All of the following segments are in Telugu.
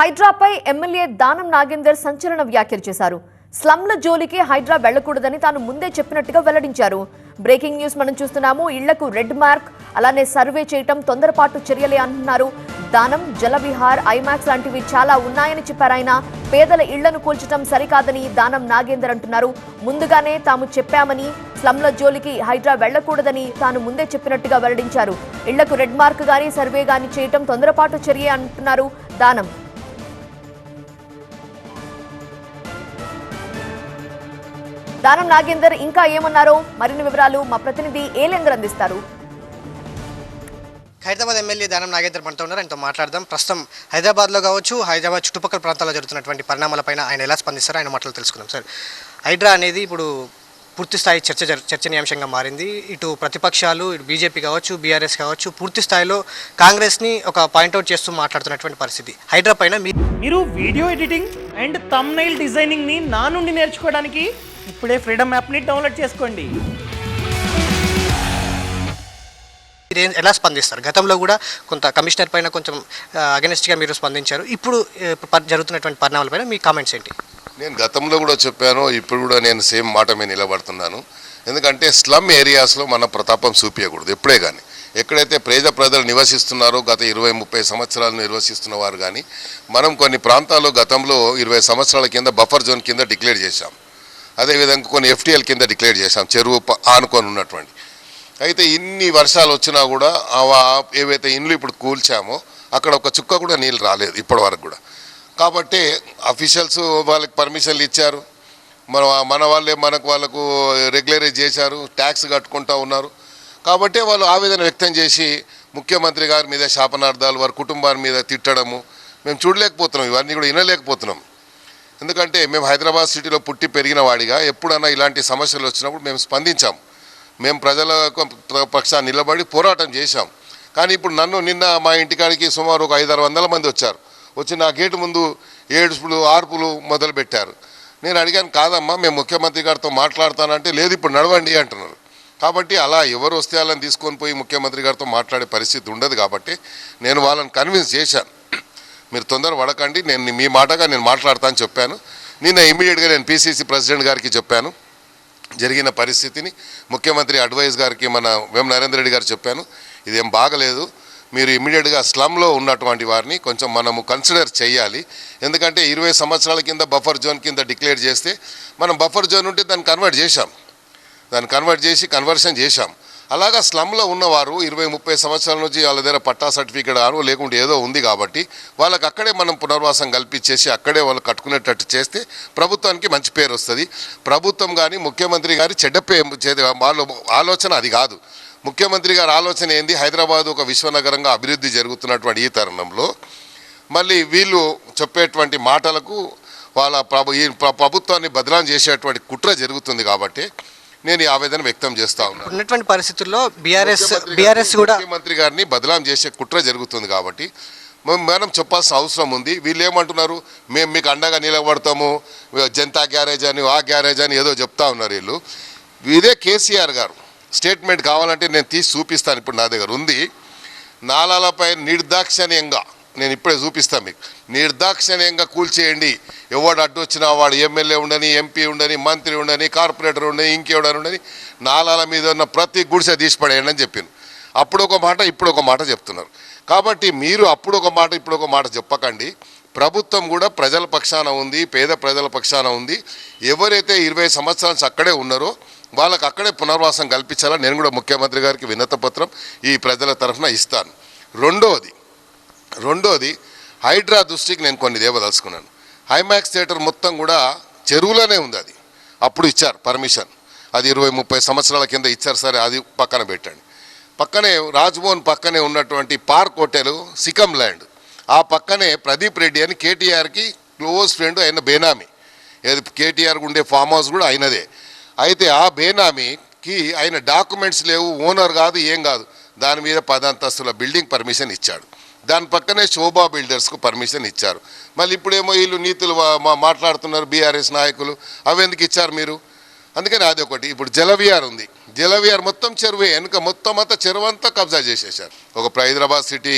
హైడ్రాపై ఎమ్మెల్యే దానం నాగేందర్ సంచలన వ్యాఖ్యలు చేశారు. స్లమ్ల జోలికి హైడ్రా వెళ్ళకూడదని తాను ముందే చెప్పినట్టుగా వెల్లడించారు. బ్రేకింగ్ న్యూస్ మనం చూస్తున్నాము. ఇళ్ళకు రెడ్ మార్క్ అలానే సర్వే చేయటం తొందరపాటు చర్యలే అంటున్నారు. దానం జలవిహార్ ఐమాక్స్ లాంటివి చాలా ఉన్నాయని చెప్పారు ఆయన. పేదల ఇళ్ళను కూల్చడం సరికాదని దానం నాగేందర్ అంటున్నారు. ముందుగానే తాము చెప్పామని స్లమ్ల జోలికి హైడ్రా వెళ్ళకూడదని తాను ముందే చెప్పినట్టుగా వెల్లడించారు. ఇళ్ళకు రెడ్ మార్క్ గాని సర్వే గాని చేయటం తొందరపాటు చర్య అంటున్నారు దానం. దానం నాగేందర్ ఇంకా ఏమన్నారో మరిన్ని వివరాలు మా ప్రతినిధి ఏలేందర్ అందిస్తారు. హైదరాబాద్ ఎమ్మెల్యే దానం నాగేంద్ర మనతో ఉన్నారు. ఆయనతో మాట్లాడదాం. ప్రస్తుతం హైదరాబాద్లో కావచ్చు హైదరాబాద్ చుట్టుపక్కల ప్రాంతాల్లో జరుగుతున్నటువంటి పరిణామాలపైన ఆయన ఎలా స్పందిస్తారో? ఆయన మాటలు తెలుసుకుందాం సార్. హైడ్రా అనేది ఇప్పుడు పూర్తి స్థాయి చర్చ చర్చనీయాంశంగా మారింది. ఇటు ప్రతిపక్షాలు ఇటు బీజేపీ కావచ్చు బీఆర్ఎస్ కావచ్చు పూర్తి స్థాయిలో కాంగ్రెస్ని ఒక పాయింట్అవుట్ చేస్తూ మాట్లాడుతున్నటువంటి పరిస్థితి. హైడ్రా పైన మీరు వీడియో ఎడిటింగ్ అండ్ తమ్నైల్ డిజైనింగ్ని నా నుండి నేర్చుకోవడానికి ఇప్పుడే ఫ్రీడమ్ యాప్ని డౌన్లోడ్ చేసుకోండి. మీరు ఎలా స్పందిస్తారు? గతంలో కూడా కొంత కమిషనర్ పైన కొంచెం అగెనిస్ట్గా మీరు స్పందించారు. ఇప్పుడు జరుగుతున్నటువంటి పరిణామాలపైన మీ కామెంట్స్ ఏంటి? నేను గతంలో కూడా చెప్పాను ఇప్పుడు కూడా నేను సేమ్ మాట మీద నిలబడుతున్నాను. ఎందుకంటే స్లమ్ ఏరియాస్లో మన ప్రతాపం చూపించకూడదు ఎప్పుడే కానీ ఎక్కడైతే పేద ప్రజలు నివసిస్తున్నారో గత ఇరవై ముప్పై సంవత్సరాలు నివసిస్తున్న వారు కానీ మనం కొన్ని ప్రాంతాల్లో గతంలో ఇరవై సంవత్సరాల కింద బఫర్ జోన్ కింద డిక్లేర్ చేశాం. అదేవిధంగా కొన్ని ఎఫ్టీఎల్ కింద డిక్లేర్ చేశాం చెరువు ఆనుకొని ఉన్నటువంటి. అయితే ఇన్ని వర్షాలు వచ్చినా కూడా ఆ ఏవైతే ఇండ్లు ఇప్పుడు కూల్చామో అక్కడ ఒక చుక్క కూడా నీళ్ళు రాలేదు ఇప్పటి వరకు కూడా. కాబట్టి అఫీషియల్స్ వాళ్ళకి పర్మిషన్లు ఇచ్చారు. మన మన వాళ్ళే మనకు వాళ్ళకు రెగ్యులరైజ్ చేశారు ట్యాక్స్ కట్టుకుంటూ ఉన్నారు. కాబట్టి వాళ్ళు ఆవేదన వ్యక్తం చేసి ముఖ్యమంత్రి గారి మీద శాపనార్థాలు వారి కుటుంబాల మీద తిట్టడము మేము చూడలేకపోతున్నాం ఇవన్నీ కూడా వినలేకపోతున్నాం. ఎందుకంటే మేము హైదరాబాద్ సిటీలో పుట్టి పెరిగిన వాడిగా ఎప్పుడన్నా ఇలాంటి సమస్యలు వచ్చినప్పుడు మేము స్పందించాం. మేము ప్రజల పక్షాన్ని నిలబడి పోరాటం చేశాం. కానీ ఇప్పుడు నన్ను నిన్న మా ఇంటికాడికి సుమారు ఒక ఐదారు వందల మంది వచ్చారు. వచ్చి నా గేటు ముందు ఏడుపులు ఆర్పులు మొదలుపెట్టారు. నేను అడిగాను కాదమ్మా మేము ముఖ్యమంత్రి గారితో మాట్లాడతానంటే లేదు ఇప్పుడు నడవండి అంటున్నారు. కాబట్టి అలా ఎవరు వస్తే వాళ్ళని తీసుకొని పోయి ముఖ్యమంత్రి గారితో మాట్లాడే పరిస్థితి ఉండదు కాబట్టి నేను వాళ్ళని కన్విన్స్ చేశాను. మీరు తొందర పడకండి. నేను మీ మాటగా నేను మాట్లాడతాను చెప్పాను. నిన్న ఇమీడియట్గా నేను పీసీసీ ప్రెసిడెంట్ గారికి చెప్పాను. జరిగిన పరిస్థితిని ముఖ్యమంత్రి అడ్వైజ్ గారికి మన వేమ నరేంద్ర రెడ్డి గారు చెప్పాను. ఇదేం బాగలేదు. మీరు ఇమీడియట్గా స్లమ్లో ఉన్నటువంటి వారిని కొంచెం మనము కన్సిడర్ చేయాలి. ఎందుకంటే ఇరవై సంవత్సరాల కింద బఫర్ జోన్ కింద డిక్లేర్ చేస్తే మనం బఫర్ జోన్ ఉంటే దాన్ని కన్వర్ట్ చేశాం. దాన్ని కన్వర్ట్ చేసి కన్వర్షన్ చేశాం. అలాగా స్లమ్లో ఉన్నవారు ఇరవై ముప్పై సంవత్సరాల నుంచి వాళ్ళ దగ్గర పట్టా సర్టిఫికేట్ ఆను లేకుంటే ఏదో ఉంది కాబట్టి వాళ్ళకి అక్కడే మనం పునర్వాసం కల్పించేసి అక్కడే వాళ్ళు కట్టుకునేటట్టు చేస్తే ప్రభుత్వానికి మంచి పేరు వస్తుంది. ప్రభుత్వం కానీ ముఖ్యమంత్రి గారి చెడ్డ వాళ్ళు వాళ్ళ ఆలోచన అది కాదు. ముఖ్యమంత్రి గారి ఆలోచన ఏంది? హైదరాబాద్ ఒక విశ్వనగరంగా అభివృద్ధి జరుగుతున్నటువంటి ఈ తరుణంలో మళ్ళీ వీళ్ళు చెప్పేటువంటి మాటలకు వాళ్ళ ప్రభు ఈ ప్రభుత్వాన్ని బదనాం చేసేటువంటి కుట్ర జరుగుతుంది కాబట్టి నేను ఈ ఆవేదన వ్యక్తం చేస్తా ఉన్నాను ఉన్నటువంటి పరిస్థితుల్లో బీఆర్ఎస్ బీఆర్ఎస్ కూడా ముఖ్యమంత్రి గారిని బదలాం చేసే కుట్ర జరుగుతుంది కాబట్టి మనం చెప్పాల్సిన అవసరం ఉంది. వీళ్ళు ఏమంటున్నారు? మేము మీకు అండగా నిలబడతాము. జనతా గ్యారేజ్ అని ఆ గ్యారేజ్ అని ఏదో చెప్తా ఉన్నారు వీళ్ళు. ఇదే కేసీఆర్ గారు. స్టేట్మెంట్ కావాలంటే నేను తీసి చూపిస్తాను ఇప్పుడు నా దగ్గర ఉంది. నాలాలపై నిర్దాక్షిణ్యంగా నేను ఇప్పుడే చూపిస్తాను మీకు. నిర్దాక్షిణ్యంగా కూల్చేయండి. ఎవడు అడ్డు వచ్చినా వాడు ఎమ్మెల్యే ఉండని ఎంపీ ఉండని మంత్రి ఉండని కార్పొరేటర్ ఉండని ఇంకెవడని ఉండని నాలాల మీద ఉన్న ప్రతి గుడిసె తీసిపడేయండి అని చెప్పింది అప్పుడు ఒక మాట ఇప్పుడు ఒక మాట చెప్తున్నారు. కాబట్టి మీరు అప్పుడు ఒక మాట ఇప్పుడు ఒక మాట చెప్పకండి. ప్రభుత్వం కూడా ప్రజల పక్షాన ఉంది పేద ప్రజల పక్షాన ఉంది. ఎవరైతే ఇరవై సంవత్సరాల అక్కడే ఉన్నారో వాళ్ళకి అక్కడే పునర్వాసం కల్పించాలని నేను కూడా ముఖ్యమంత్రి గారికి వినత పత్రం ఈ ప్రజల తరఫున ఇస్తాను. రెండవది రెండోది హైడ్రా దృష్టికి నేను కొన్ని దేవదలుచుకున్నాను హైమాక్స్ థియేటర్ మొత్తం కూడా చెరువులోనే ఉంది అది. అప్పుడు ఇచ్చారు పర్మిషన్. అది ఇరవై ముప్పై సంవత్సరాల కింద ఇచ్చారు సరే అది పక్కన పెట్టండి. పక్కనే రాజ్భవన్ పక్కనే ఉన్నటువంటి పార్క్ హోటల్ సికమ్ ల్యాండ్. ఆ పక్కనే ప్రదీప్ రెడ్డి అని కేటీఆర్కి క్లోజ్ ఫ్రెండ్ ఆయన బేనామీ. ఏది కేటీఆర్ ఉండే ఫామ్ హౌస్ కూడా అయినదే అయితే ఆ బేనామీకి ఆయన డాక్యుమెంట్స్ లేవు ఓనర్ కాదు ఏం కాదు. దాని మీద పదంతస్తుల బిల్డింగ్ పర్మిషన్ ఇచ్చాడు. దాని పక్కనే శోభా బిల్డర్స్కు పర్మిషన్ ఇచ్చారు. మళ్ళీ ఇప్పుడేమో వీళ్ళు నీతులు మాట్లాడుతున్నారు బీఆర్ఎస్ నాయకులు. అవి ఎందుకు ఇచ్చారు మీరు? అందుకని అది ఒకటి. ఇప్పుడు జలవిఆర్ ఉంది. జలవిఆర్ మొత్తం చెరువే. వెనుక మొత్తం అంతా చెరువు అంతా కబ్జా చేసేసారు ఒక హైదరాబాద్ సిటీ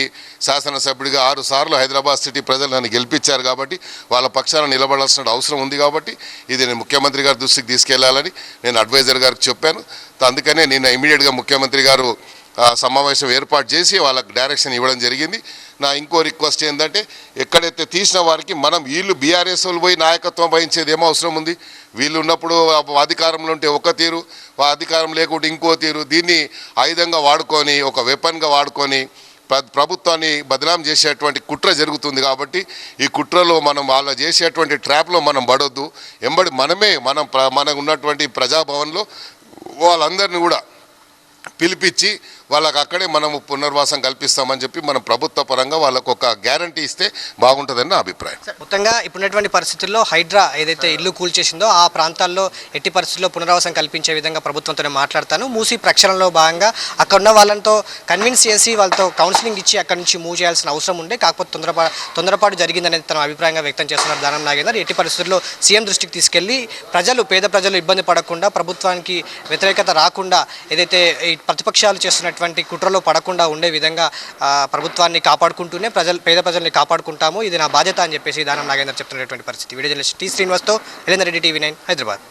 శాసనసభ్యుడిగా ఆరు సార్లు హైదరాబాద్ సిటీ ప్రజలు నన్ను గెలిపించారు కాబట్టి వాళ్ళ పక్షాన నిలబడాల్సిన అవసరం ఉంది కాబట్టి ఇది నేను ముఖ్యమంత్రి గారి దృష్టికి తీసుకెళ్ళాలని నేను అడ్వైజర్ గారికి చెప్పాను. అందుకనే నిన్న ఇమీడియట్గా ముఖ్యమంత్రి గారు సమావేశం ఏర్పాటు చేసి వాళ్ళకి డైరెక్షన్ ఇవ్వడం జరిగింది. నా ఇంకో రిక్వెస్ట్ ఏంటంటే ఎక్కడైతే తీసిన వారికి మనం వీళ్ళు బీఆర్ఎస్ పోయి నాయకత్వం వహించేది ఏమో అవసరం ఉంది. వీళ్ళు ఉన్నప్పుడు అధికారంలో ఉంటే ఒక తీరు అధికారం లేకుంటే ఇంకో తీరు. దీన్ని ఆయుధంగా వాడుకొని ఒక వెపన్గా వాడుకొని ప్ర- ప్రభుత్వాన్ని బదనాం చేసేటువంటి కుట్ర జరుగుతుంది కాబట్టి ఈ కుట్రలో మనం వాళ్ళ చేసేటువంటి ట్రాప్లో మనం పడొద్దు. ఎంబడి మనమే మనం మనకు ఉన్నటువంటి ప్రజాభవన్లో వాళ్ళందరినీ కూడా పిలిపించి వాళ్ళకి అక్కడే మనము పునర్వాసం కల్పిస్తామని చెప్పి మనం ప్రభుత్వ పరంగా వాళ్ళకు ఒక గ్యారంటీ ఇస్తే బాగుంటుందని నా అభిప్రాయం. మొత్తంగా ఇప్పుడున్నటువంటి పరిస్థితుల్లో హైడ్రా ఏదైతే ఇల్లు కూల్చేసిందో ఆ ప్రాంతాల్లో ఎట్టి పరిస్థితుల్లో పునరావాసం కల్పించే విధంగా ప్రభుత్వంతో మాట్లాడతాను. మూసి ప్రక్షాళనలో భాగంగా అక్కడ ఉన్న వాళ్ళతో కన్విన్స్ చేసి వాళ్ళతో కౌన్సిలింగ్ ఇచ్చి అక్కడి నుంచి మూవ్ చేయాల్సిన అవసరం ఉండే. కాకపోతే తొందరపా తొందరపాటు జరిగిందనేది తన అభిప్రాయంగా వ్యక్తం చేస్తున్నారు దానం నాగేందర్. ఎట్టి పరిస్థితుల్లో సీఎం దృష్టికి తీసుకెళ్ళి ప్రజలు పేద ప్రజలు ఇబ్బంది పడకుండా ప్రభుత్వానికి వ్యతిరేకత రాకుండా ఏదైతే ఈ ప్రతిపక్షాలు చేస్తున్నటువంటి కుట్రలో పడకుండా ఉండే విధంగా ప్రభుత్వాన్ని కాపాడుకుంటూనే ప్రజలు పేద ప్రజల్ని కాపాడుకుంటాము. ఇది నా బాధ్యత అని చెప్పేసి దానం నాగేందర్ చెప్తున్నటువంటి పరిస్థితి. వీడియో జర్నలిస్ట్ టీ శ్రీనివాస్తో ఎలేందర్ రెడ్డి టీవీ నైన్ హైదరాబాద్.